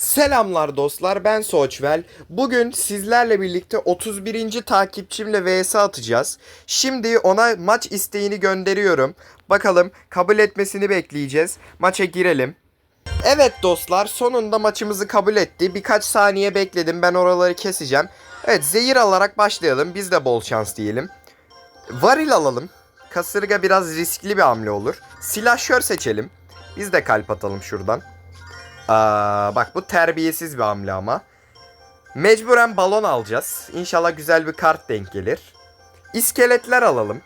Selamlar dostlar ben Soçvel. Bugün sizlerle birlikte 31. takipçimle vs atacağız. Şimdi ona maç isteğini gönderiyorum. Bakalım kabul etmesini bekleyeceğiz. Maça girelim. Evet dostlar sonunda maçımızı kabul etti. Birkaç saniye bekledim ben oraları keseceğim. Evet zehir alarak başlayalım. Biz de bol şans diyelim. Varil alalım. Kasırga biraz riskli bir hamle olur. Silahşör seçelim. Biz de kalp atalım şuradan. Aa, bak bu terbiyesiz bir hamle ama. Mecburen balon alacağız. İnşallah güzel bir kart denk gelir. İskeletler alalım.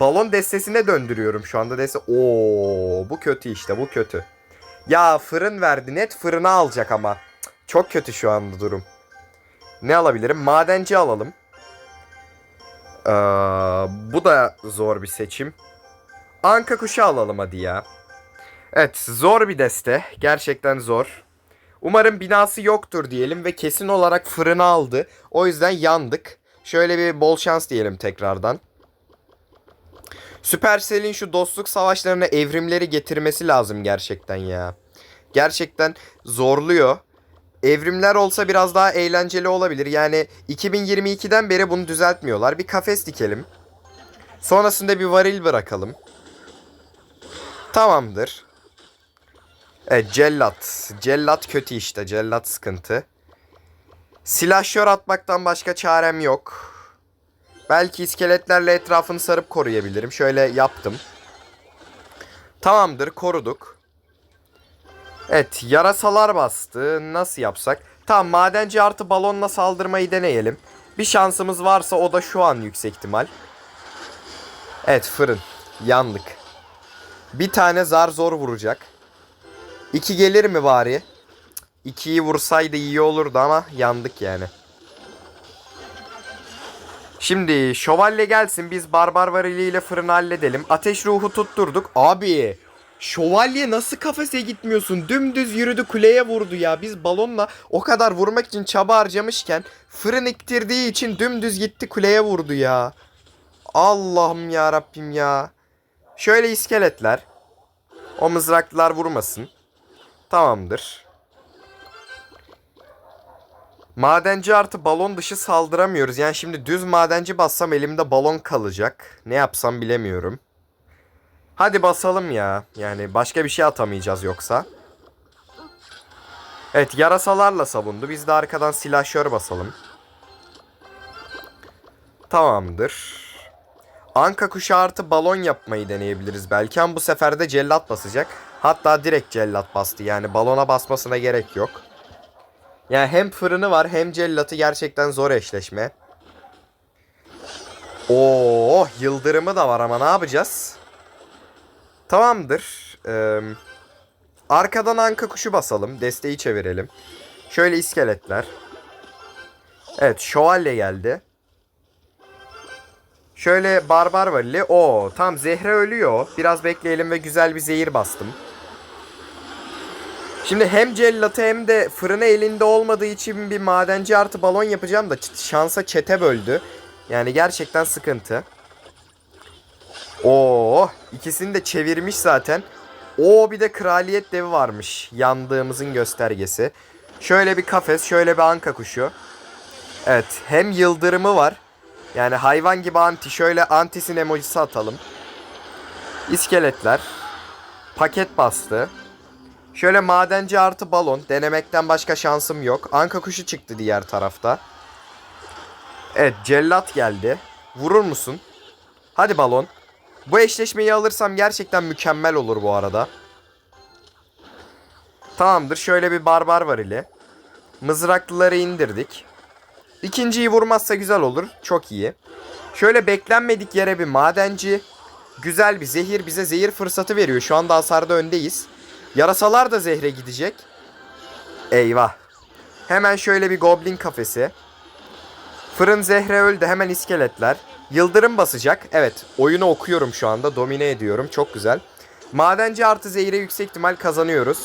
Balon destesine döndürüyorum şu anda deste. Oo, bu kötü işte bu kötü. Ya fırın verdi net fırına alacak ama. Çok kötü şu anda durum. Ne alabilirim? Madenci alalım. Ee, bu da zor bir seçim. Anka kuşu alalım hadi ya. Evet zor bir deste. Gerçekten zor. Umarım binası yoktur diyelim ve kesin olarak fırını aldı. O yüzden yandık. Şöyle bir bol şans diyelim tekrardan. Supercell'in şu dostluk savaşlarına evrimleri getirmesi lazım gerçekten ya. Gerçekten zorluyor. Evrimler olsa biraz daha eğlenceli olabilir. Yani 2022'den beri bunu düzeltmiyorlar. Bir kafes dikelim. Sonrasında bir varil bırakalım. Tamamdır. Evet cellat. Cellat kötü işte. Cellat sıkıntı. Silahşör atmaktan başka çarem yok. Belki iskeletlerle etrafını sarıp koruyabilirim. Şöyle yaptım. Tamamdır koruduk. Evet yarasalar bastı. Nasıl yapsak? Tamam madenci artı balonla saldırmayı deneyelim. Bir şansımız varsa o da şu an yüksek ihtimal. Evet fırın. Yandık. Bir tane zar zor vuracak. İki gelir mi bari? Cık, İkiyi vursaydı iyi olurdu ama yandık yani. Şimdi şövalye gelsin biz barbar variliyle fırını halledelim. Ateş ruhu tutturduk. Abi şövalye nasıl kafese gitmiyorsun? Dümdüz yürüdü kuleye vurdu ya. Biz balonla o kadar vurmak için çaba harcamışken fırın iktirdiği için dümdüz gitti kuleye vurdu ya. Allah'ım ya Rabbim ya. Şöyle iskeletler. O mızraklılar vurmasın. Tamamdır. Madenci artı balon dışı saldıramıyoruz. Yani şimdi düz madenci bassam elimde balon kalacak. Ne yapsam bilemiyorum. Hadi basalım ya. Yani başka bir şey atamayacağız yoksa. Evet yarasalarla savundu. Biz de arkadan silahşör basalım. Tamamdır. Anka kuşu artı balon yapmayı deneyebiliriz belki ama bu sefer de cellat basacak. Hatta direkt cellat bastı yani balona basmasına gerek yok. Yani hem fırını var hem cellatı gerçekten zor eşleşme. Oo, yıldırımı da var ama ne yapacağız? Tamamdır. Ee, arkadan anka kuşu basalım. Desteği çevirelim. Şöyle iskeletler. Evet şövalye geldi. Şöyle barbar valili. O tam zehre ölüyor. Biraz bekleyelim ve güzel bir zehir bastım. Şimdi hem cellatı hem de fırını elinde olmadığı için bir madenci artı balon yapacağım da şansa çete böldü. Yani gerçekten sıkıntı. Oo, ikisini de çevirmiş zaten. O bir de kraliyet devi varmış. Yandığımızın göstergesi. Şöyle bir kafes, şöyle bir anka kuşu. Evet, hem yıldırımı var. Yani hayvan gibi anti. Şöyle antisin emojisi atalım. İskeletler. Paket bastı. Şöyle madenci artı balon. Denemekten başka şansım yok. Anka kuşu çıktı diğer tarafta. Evet cellat geldi. Vurur musun? Hadi balon. Bu eşleşmeyi alırsam gerçekten mükemmel olur bu arada. Tamamdır. Şöyle bir barbar var ile. Mızraklıları indirdik. İkinciyi vurmazsa güzel olur. Çok iyi. Şöyle beklenmedik yere bir madenci. Güzel bir zehir bize zehir fırsatı veriyor. Şu anda hasarda öndeyiz. Yarasalar da zehre gidecek. Eyvah. Hemen şöyle bir goblin kafesi. Fırın zehre öldü. Hemen iskeletler. Yıldırım basacak. Evet. Oyunu okuyorum şu anda. Domine ediyorum. Çok güzel. Madenci artı zehire yüksek ihtimal kazanıyoruz.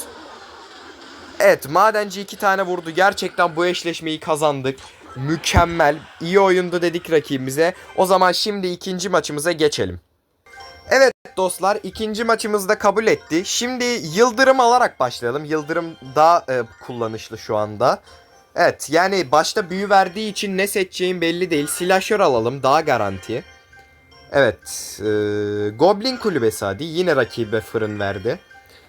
Evet madenci iki tane vurdu. Gerçekten bu eşleşmeyi kazandık. Mükemmel. İyi oyundu dedik rakibimize. O zaman şimdi ikinci maçımıza geçelim. Evet Dostlar ikinci maçımızda kabul etti. Şimdi Yıldırım alarak başlayalım. Yıldırım daha e, kullanışlı şu anda. Evet yani başta büyü verdiği için ne seçeceğim belli değil. Silahşör alalım daha garanti. Evet e, Goblin kulübesi hadi yine rakibe fırın verdi.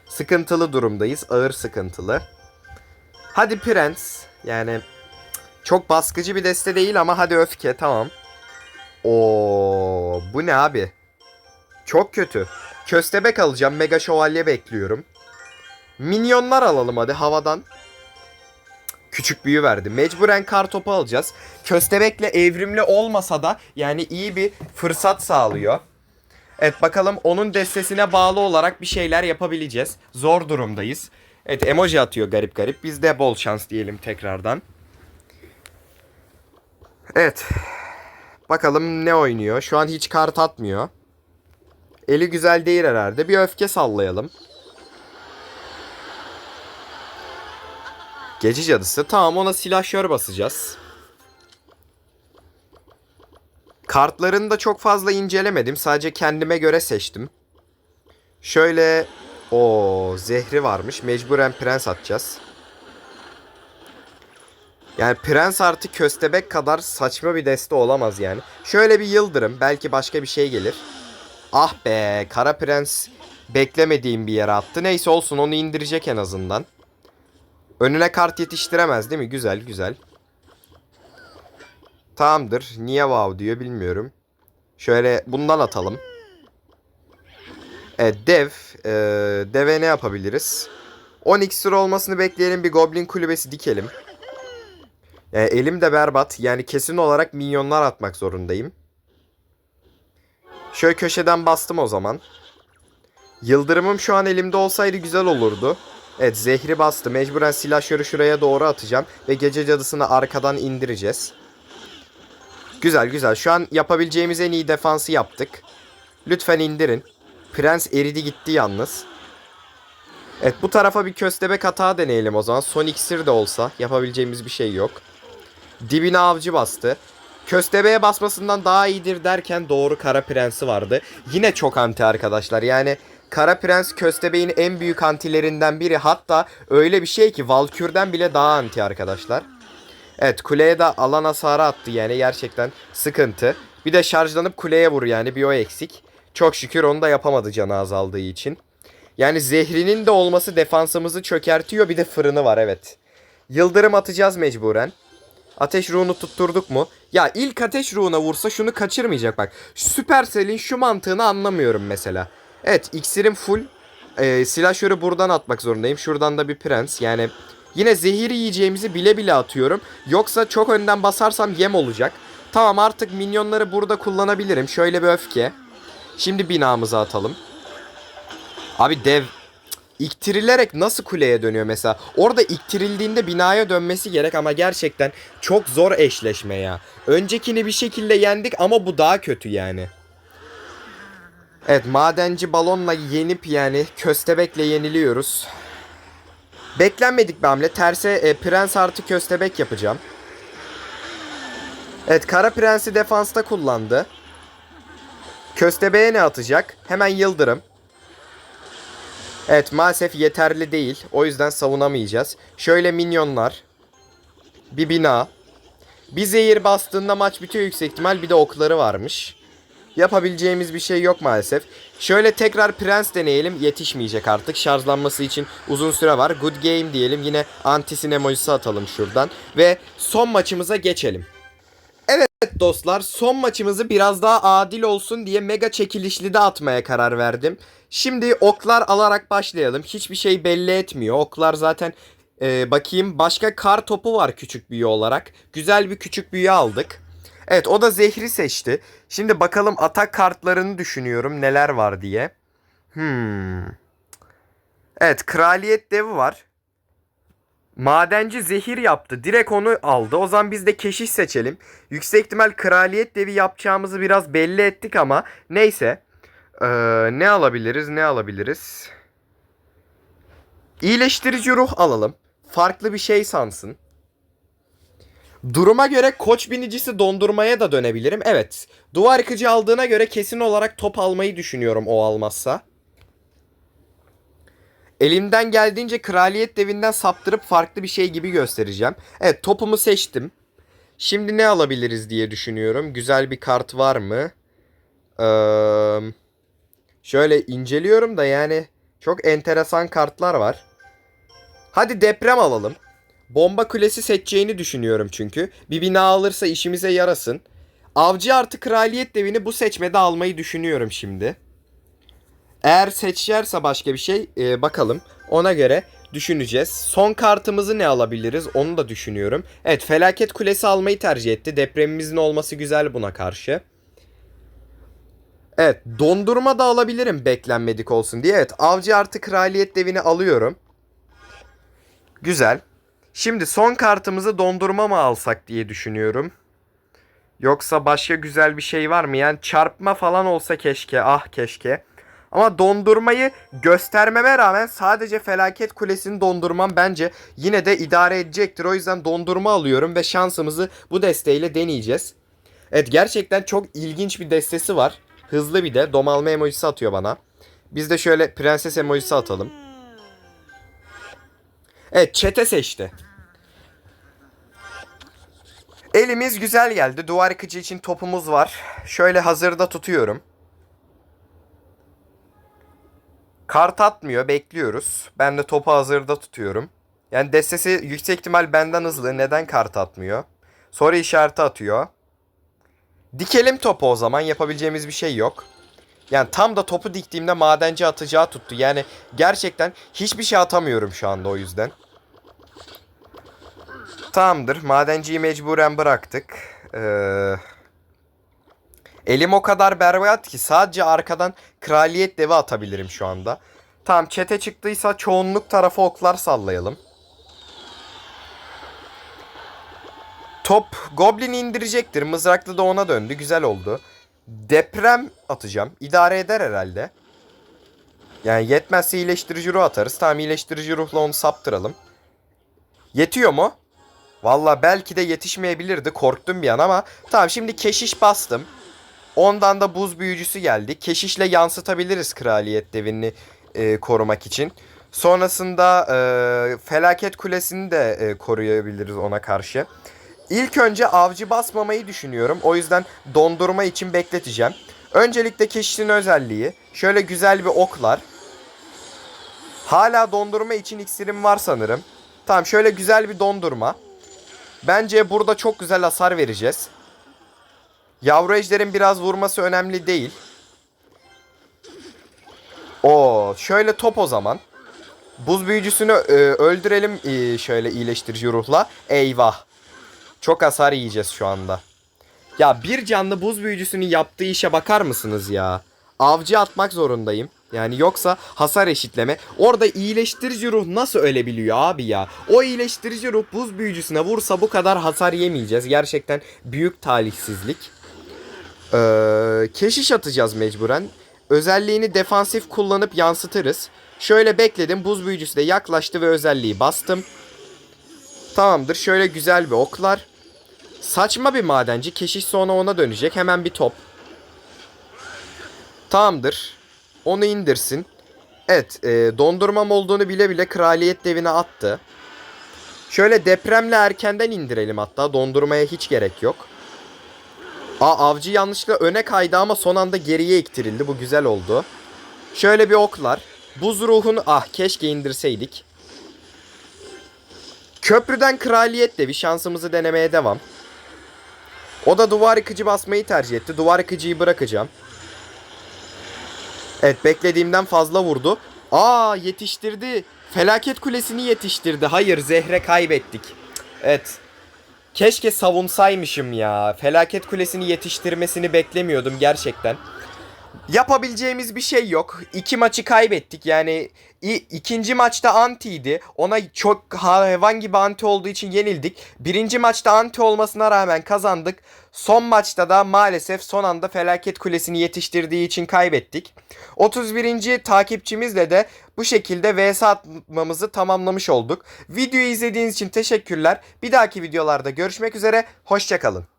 Sıkıntılı durumdayız ağır sıkıntılı. Hadi Prens yani çok baskıcı bir deste değil ama hadi öfke tamam. Oo bu ne abi? Çok kötü. Köstebek alacağım. Mega şövalye bekliyorum. Minyonlar alalım hadi havadan. Küçük büyü verdi. Mecburen kar topu alacağız. Köstebekle evrimli olmasa da yani iyi bir fırsat sağlıyor. Evet bakalım onun destesine bağlı olarak bir şeyler yapabileceğiz. Zor durumdayız. Evet emoji atıyor garip garip. Biz de bol şans diyelim tekrardan. Evet. Bakalım ne oynuyor. Şu an hiç kart atmıyor. Eli güzel değil herhalde. Bir öfke sallayalım. Gece cadısı. Tamam ona silahşör basacağız. Kartlarını da çok fazla incelemedim. Sadece kendime göre seçtim. Şöyle o zehri varmış. Mecburen prens atacağız. Yani prens artı köstebek kadar saçma bir deste olamaz yani. Şöyle bir yıldırım. Belki başka bir şey gelir. Ah be kara prens beklemediğim bir yere attı. Neyse olsun onu indirecek en azından. Önüne kart yetiştiremez değil mi? Güzel güzel. Tamamdır. Niye wow diyor bilmiyorum. Şöyle bundan atalım. Evet dev. Ee, deve ne yapabiliriz? 10 iksir olmasını bekleyelim bir goblin kulübesi dikelim. Yani elim de berbat. Yani kesin olarak minyonlar atmak zorundayım. Şöyle köşeden bastım o zaman. Yıldırımım şu an elimde olsaydı güzel olurdu. Evet zehri bastı. Mecburen silahşörü şuraya doğru atacağım. Ve gece cadısını arkadan indireceğiz. Güzel güzel. Şu an yapabileceğimiz en iyi defansı yaptık. Lütfen indirin. Prens eridi gitti yalnız. Evet bu tarafa bir köstebek hata deneyelim o zaman. Son iksir de olsa yapabileceğimiz bir şey yok. Dibine avcı bastı. Köstebeğe basmasından daha iyidir derken doğru Kara Prens'i vardı. Yine çok anti arkadaşlar. Yani Kara Prens Köstebeğin en büyük antilerinden biri. Hatta öyle bir şey ki Valkür'den bile daha anti arkadaşlar. Evet kuleye de alan hasarı attı yani gerçekten sıkıntı. Bir de şarjlanıp kuleye vur yani bir o eksik. Çok şükür onu da yapamadı canı azaldığı için. Yani zehrinin de olması defansımızı çökertiyor bir de fırını var evet. Yıldırım atacağız mecburen. Ateş ruhunu tutturduk mu? Ya ilk ateş ruhuna vursa şunu kaçırmayacak bak. Supercell'in şu mantığını anlamıyorum mesela. Evet iksirim full. Ee, silahşörü buradan atmak zorundayım. Şuradan da bir prens. Yani yine zehir yiyeceğimizi bile bile atıyorum. Yoksa çok önden basarsam yem olacak. Tamam artık minyonları burada kullanabilirim. Şöyle bir öfke. Şimdi binamızı atalım. Abi dev iktirilerek nasıl kuleye dönüyor mesela? Orada iktirildiğinde binaya dönmesi gerek ama gerçekten çok zor eşleşme ya. Öncekini bir şekilde yendik ama bu daha kötü yani. Evet madenci balonla yenip yani köstebekle yeniliyoruz. Beklenmedik bir hamle. Terse e, prens artı köstebek yapacağım. Evet kara prensi defansta kullandı. Köstebeğe ne atacak? Hemen yıldırım. Evet maalesef yeterli değil. O yüzden savunamayacağız. Şöyle minyonlar. Bir bina. Bir zehir bastığında maç bitiyor yüksek ihtimal. Bir de okları varmış. Yapabileceğimiz bir şey yok maalesef. Şöyle tekrar prens deneyelim. Yetişmeyecek artık. Şarjlanması için uzun süre var. Good game diyelim. Yine antisin emojisi atalım şuradan. Ve son maçımıza geçelim. Evet dostlar son maçımızı biraz daha adil olsun diye mega çekilişli de atmaya karar verdim. Şimdi oklar alarak başlayalım. Hiçbir şey belli etmiyor. Oklar zaten e, bakayım başka kar topu var küçük büyü olarak. Güzel bir küçük büyü aldık. Evet o da zehri seçti. Şimdi bakalım atak kartlarını düşünüyorum neler var diye. Hmm. Evet kraliyet devi var. Madenci zehir yaptı. Direkt onu aldı. O zaman biz de keşiş seçelim. Yüksek ihtimal kraliyet devi yapacağımızı biraz belli ettik ama neyse. Ee, ne alabiliriz ne alabiliriz? İyileştirici ruh alalım. Farklı bir şey sansın. Duruma göre koç binicisi dondurmaya da dönebilirim. Evet. Duvar yıkıcı aldığına göre kesin olarak top almayı düşünüyorum o almazsa. Elimden geldiğince kraliyet devinden saptırıp farklı bir şey gibi göstereceğim. Evet topumu seçtim. Şimdi ne alabiliriz diye düşünüyorum. Güzel bir kart var mı? Ee, şöyle inceliyorum da yani çok enteresan kartlar var. Hadi deprem alalım. Bomba kulesi seçeceğini düşünüyorum çünkü. Bir bina alırsa işimize yarasın. Avcı artı kraliyet devini bu seçmede almayı düşünüyorum şimdi. Eğer seçerse başka bir şey e, bakalım. Ona göre düşüneceğiz. Son kartımızı ne alabiliriz onu da düşünüyorum. Evet felaket kulesi almayı tercih etti. Depremimizin olması güzel buna karşı. Evet dondurma da alabilirim beklenmedik olsun diye. Evet avcı artı kraliyet devini alıyorum. Güzel. Şimdi son kartımızı dondurma mı alsak diye düşünüyorum. Yoksa başka güzel bir şey var mı? Yani çarpma falan olsa keşke. Ah keşke. Ama dondurmayı göstermeme rağmen sadece felaket kulesini dondurmam bence yine de idare edecektir. O yüzden dondurma alıyorum ve şansımızı bu desteğiyle deneyeceğiz. Evet gerçekten çok ilginç bir destesi var. Hızlı bir de domalma emojisi atıyor bana. Biz de şöyle prenses emojisi atalım. Evet çete seçti. Elimiz güzel geldi. Duvar yıkıcı için topumuz var. Şöyle hazırda tutuyorum. Kart atmıyor. Bekliyoruz. Ben de topu hazırda tutuyorum. Yani destesi yüksek ihtimal benden hızlı. Neden kart atmıyor? Soru işareti atıyor. Dikelim topu o zaman. Yapabileceğimiz bir şey yok. Yani tam da topu diktiğimde madenci atacağı tuttu. Yani gerçekten hiçbir şey atamıyorum şu anda o yüzden. Tamamdır. Madenciyi mecburen bıraktık. Ee, elim o kadar berbat ki sadece arkadan kraliyet devi atabilirim şu anda. Tamam çete çıktıysa çoğunluk tarafa oklar sallayalım. Top Goblin'i indirecektir. Mızraklı da ona döndü. Güzel oldu. Deprem atacağım. İdare eder herhalde. Yani yetmezse iyileştirici ruh atarız. Tamam iyileştirici ruhla onu saptıralım. Yetiyor mu? Valla belki de yetişmeyebilirdi. Korktum bir an ama. Tamam şimdi keşiş bastım. Ondan da buz büyücüsü geldi. Keşişle yansıtabiliriz kraliyet devini e, korumak için. Sonrasında e, felaket kulesini de e, koruyabiliriz ona karşı. İlk önce avcı basmamayı düşünüyorum. O yüzden dondurma için bekleteceğim. Öncelikle keşişin özelliği. Şöyle güzel bir oklar. Hala dondurma için iksirim var sanırım. Tamam şöyle güzel bir dondurma. Bence burada çok güzel hasar vereceğiz. Yavru ejderin biraz vurması önemli değil. Oo, şöyle top o zaman. Buz büyücüsünü e, öldürelim e, şöyle iyileştirici ruhla. Eyvah. Çok hasar yiyeceğiz şu anda. Ya bir canlı buz büyücüsünün yaptığı işe bakar mısınız ya? Avcı atmak zorundayım. Yani yoksa hasar eşitleme. Orada iyileştirici ruh nasıl ölebiliyor abi ya? O iyileştirici ruh buz büyücüsüne vursa bu kadar hasar yemeyeceğiz. Gerçekten büyük talihsizlik. Ee, keşiş atacağız mecburen. Özelliğini defansif kullanıp yansıtırız. Şöyle bekledim. Buz büyücüsü de yaklaştı ve özelliği bastım. Tamamdır. Şöyle güzel bir oklar. Saçma bir madenci. Keşiş sonra ona dönecek. Hemen bir top. Tamamdır. Onu indirsin. Evet. E, dondurmam olduğunu bile bile kraliyet devine attı. Şöyle depremle erkenden indirelim hatta. Dondurmaya hiç gerek yok. Aa avcı yanlışlıkla öne kaydı ama son anda geriye iktirildi. Bu güzel oldu. Şöyle bir oklar. Buz ruhunu ah keşke indirseydik. Köprüden kraliyet de bir şansımızı denemeye devam. O da duvar yıkıcı basmayı tercih etti. Duvar yıkıcıyı bırakacağım. Evet beklediğimden fazla vurdu. Aa yetiştirdi. Felaket kulesini yetiştirdi. Hayır zehre kaybettik. Evet. Keşke savunsaymışım ya. Felaket kulesini yetiştirmesini beklemiyordum gerçekten. Yapabileceğimiz bir şey yok. İki maçı kaybettik. Yani ikinci maçta antiydi. Ona çok hayvan gibi anti olduğu için yenildik. Birinci maçta anti olmasına rağmen kazandık. Son maçta da maalesef son anda felaket kulesini yetiştirdiği için kaybettik. 31. takipçimizle de bu şekilde vs atmamızı tamamlamış olduk. Videoyu izlediğiniz için teşekkürler. Bir dahaki videolarda görüşmek üzere. Hoşçakalın.